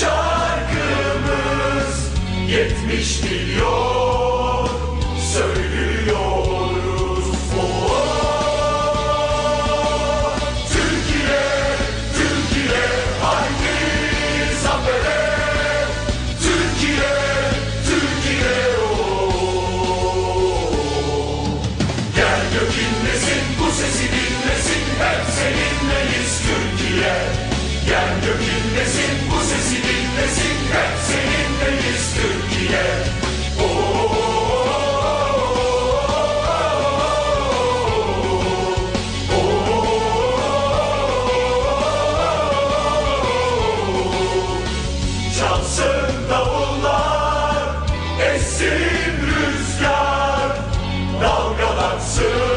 şarkımız Yetmiş milyon Söylüyoruz soon.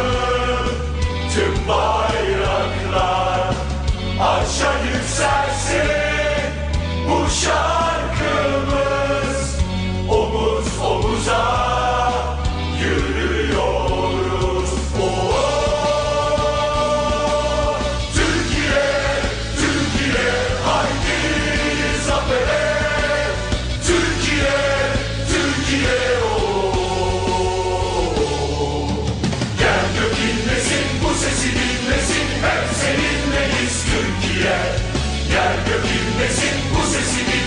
sesinimlesin hep seninleyiz Türkiye. Yer gök inlesin bu sesinimlesin